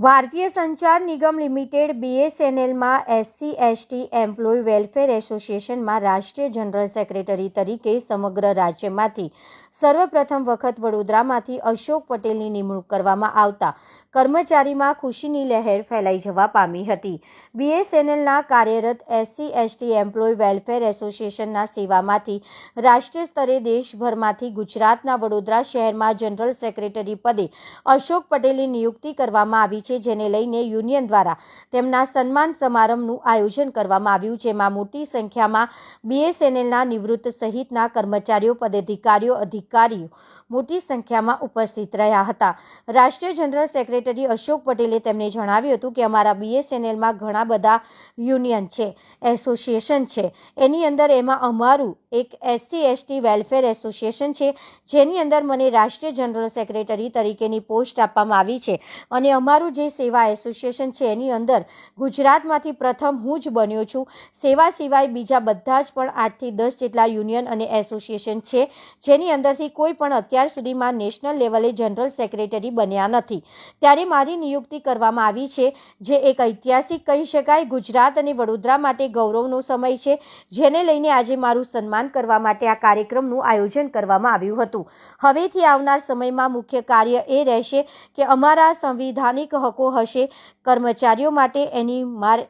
ભારતીય સંચાર નિગમ લિમિટેડ બીએસએનએલમાં SC ST employ welfare એસોસિએશનમાં રાષ્ટ્રીય જનરલ સેક્રેટરી તરીકે સમગ્ર રાજ્યમાંથી સર્વપ્રથમ વખત વડોદરામાંથી અશોક પટેલની નિમણૂક કરવામાં આવતા કર્મચારીમાં ખુશીની લહેર ફેલાઈ જવા પામી હતી. બીએસએનએલના કાર્યરત એસસી, એસટી, એમ્પ્લોય વેલફેર એસોસિએશનના સેવામાંથી રાષ્ટ્રીય સ્તરે દેશભરમાંથી ગુજરાતના વડોદરા શહેરમાં જનરલ સેક્રેટરી પદે અશોક પટેલની નિયુક્તિ કરવામાં આવી છે, જેને લઈને યુનિયન દ્વારા તેમના સન્માન સમારંભનું આયોજન કરવામાં આવ્યું, જેમાં મોટી સંખ્યામાં બીએસએનએલના નિવૃત્ત સહિતના કર્મચારીઓ, પદાધિકારીઓ, અધિકારીઓ મોટી સંખ્યામાં ઉપસ્થિત રહ્યા હતા. રાષ્ટ્રીય જનરલ સેક્રેટરી અશોક પટેલે તેમને જણાવ્યું હતું કે અમારા બીએસએનએલમાં ઘણા બધા યુનિયન છે, એસોસિએશન છે. એની અંદર એમાં અમારું એક એસસી એસટી વેલફેર એસોસિએશન છે, જેની અંદર મને રાષ્ટ્રીય જનરલ સેક્રેટરી તરીકેની પોસ્ટ આપવામાં આવી છે. અને અમારું જે સેવા એસોસિએશન છે, એની અંદર ગુજરાતમાંથી પ્રથમ હું જ બન્યો છું. સેવા સિવાય બીજા બધા જ પણ આઠથી દસ જેટલા યુનિયન અને એસોસિએશન છે, જેની અંદરથી કોઈ પણ અત્યાર સુધીમાં નેશનલ લેવલે જનરલ સેક્રેટરી બન્યા નથી. ત્યારે મારી નિયુક્તિ કરવામાં આવી છે, જે એક ઐતિહાસિક કહી શકાય, ગુજરાત અને વડોદરા માટે ગૌરવનો સમય છે, જેને લઈને આજે મારું સન્માન કરવા માટે આ કાર્યક્રમનું આયોજન કરવામાં આવ્યું હતું. હવેથી આવનાર સમયમાં મુખ્ય કાર્ય એ રહેશે કે અમારા સંવિધાનિક હકો હશે, કર્મચારીઓ માટે એની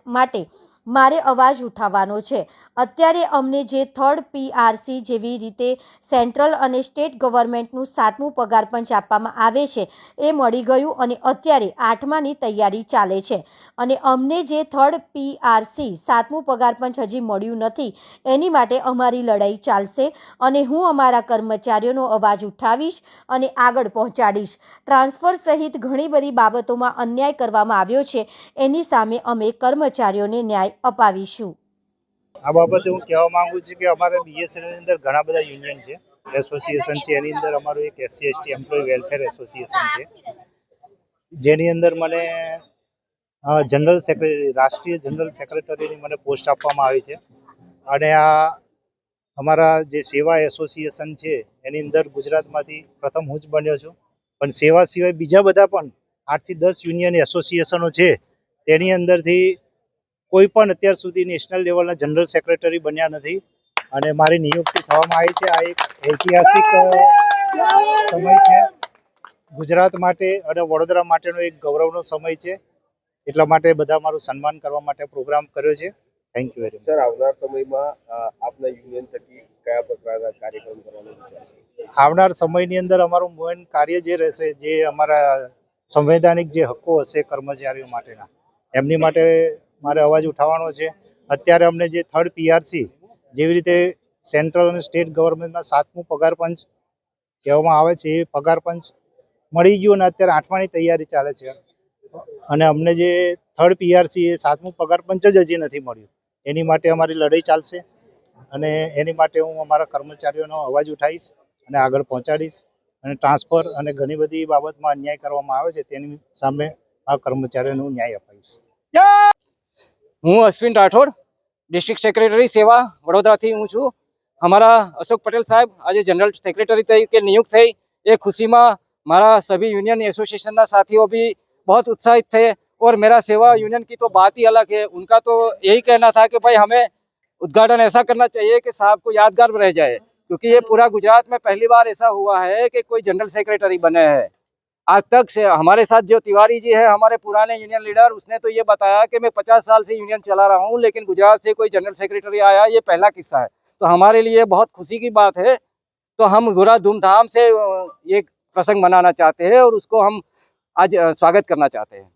માટે મારે અવાજ ઉઠાવવાનો છે. અત્યારે અમને જે થર્ડ પીઆરસી જેવી રીતે સેન્ટ્રલ અને સ્ટેટ ગવર્મેન્ટનું સાતમું પગાર પંચ આપવામાં આવે છે, એ મળી ગયું અને અત્યારે આઠમાની તૈયારી ચાલે છે. અને અમને જે થર્ડ પીઆરસી સાતમું પગાર પંચ હજી મળ્યું નથી, એની માટે અમારી લડાઈ ચાલશે અને હું અમારા કર્મચારીઓનો અવાજ ઉઠાવીશ અને આગળ પહોંચાડીશ. ટ્રાન્સફર સહિત ઘણી બધી બાબતોમાં અન્યાય કરવામાં આવ્યો છે, એની સામે અમે કર્મચારીઓને ન્યાય અપાવીશું. આ બાબતે હું કહેવા માંગુ છું કે અમારે બીએસએનએલની અંદર ઘણા બધા યુનિયન છે. એસોસિએશન છે, એની અંદર અમારું એક SC ST employee welfare association છે. જેની અંદર મને જનરલ સેક્રેટરી રાષ્ટ્રીય જનરલ સેક્રેટરીની મને પોસ્ટ આપવામાં આવી છે. અને આ અમારા જે સેવા એસોસિએશન છે, એની અંદર ગુજરાતમાંથી પ્રથમ હું જ બન્યો છું. પણ સેવા સિવાય બીજા બધા પણ આઠથી દસ યુનિયન એસોસિએશનો છે. તેની અંદરથી કોઈ પણ અત્યાર સુધી નેશનલ લેવલના જનરલ સેક્રેટરી બન્યા નથી. અને મારી નિયુક્તિ થવામાં આવી છે. આ એક ઐતિહાસિક સમય છે. ગુજરાત માટે અને વડોદરા માટેનો એક ગૌરવનો સમય છે. એટલા માટે બધા મારું સન્માન કરવા માટે પ્રોગ્રામ કર્યો છે. Thank you very much sir આવનાર સમયમાં આપના યુનિયન થકી કયા પ્રકારના કાર્યક્રમ કરવાનો વિચાર છે? આવનાર સમયની અંદર અમારું મેન કાર્ય જે રહેશે જે અમારા સંવૈધાનિક જે હક્કો હશે કર્મચારીઓ માટેના એમની માટે મારે અવાજ ઉઠાવવાનો છે. અત્યારે અમને જે થર્ડ પીઆરસી જેવી રીતે સેન્ટ્રલ અને સ્ટેટ ગવર્મેન્ટના સાતમું પગાર પંચ કહેવામાં આવે છે, એ પગાર પંચ મળી ગયું અને અત્યારે આઠમાની તૈયારી ચાલે છે. અને અમને જે થર્ડ પીઆરસી એ સાતમું પગાર પંચ જ હજી નથી મળ્યું. એની માટે અમારી લડાઈ ચાલશે અને એની માટે હું અમારા કર્મચારીઓનો અવાજ ઉઠાવીશ અને આગળ પહોંચાડીશ અને ટ્રાન્સફર અને ઘણી બધી બાબતમાં અન્યાય કરવામાં આવે છે તેની સામે આ કર્મચારીઓને હું ન્યાય અપાવીશ. हूँ अश्विन રાઠોડ डिस्ट्रिक्ट सेक्रेटरी सेवा वडोदरा हूँ छू हमारा अशोक पटेल साहब आज जनरल सेक्रेटरी तरीके नियुक्त थी ये खुशी મારા सभी यूनियन एसोसिएशन साथियों भी बहुत उत्साहित थे और मेरा सेवा यूनियन की तो बात ही अलग है उनका तो यही कहना था कि भाई हमें उद्घाटन ऐसा करना चाहिए कि साहब को यादगार रह जाए क्योंकि ये पूरा गुजरात में पहली बार ऐसा हुआ है कि कोई जनरल सेक्रेटरी बने हैं आज तक से हमारे साथ जो तिवारी जी है, हमारे पुराने यूनियन लीडर उसने तो ये बताया कि मैं पचास साल से यूनियन चला रहा हूँ, लेकिन गुजरात से कोई जनरल सेक्रेटरी आया, ये पहला किस्सा है। तो हमारे लिए बहुत खुशी की बात है। तो हम बुरा धूमधाम से ये प्रसंग मनाना चाहते हैं और उसको हम आज स्वागत करना चाहते हैं।